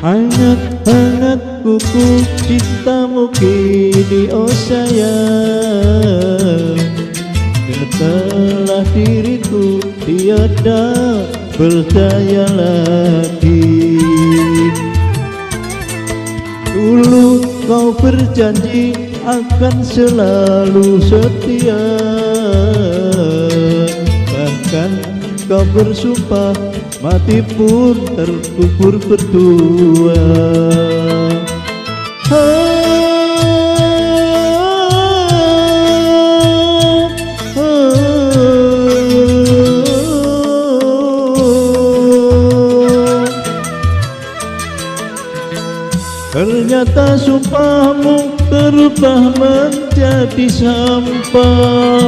Hangat-hangat kuku cintamu kini oh sayang. Setelah diriku tiada percaya lagi. Dulu kau berjanji akan selalu setia. Bahkan kau bersumpah mati pun terkubur berdua. Ternyata sumpahmu berubah menjadi sampah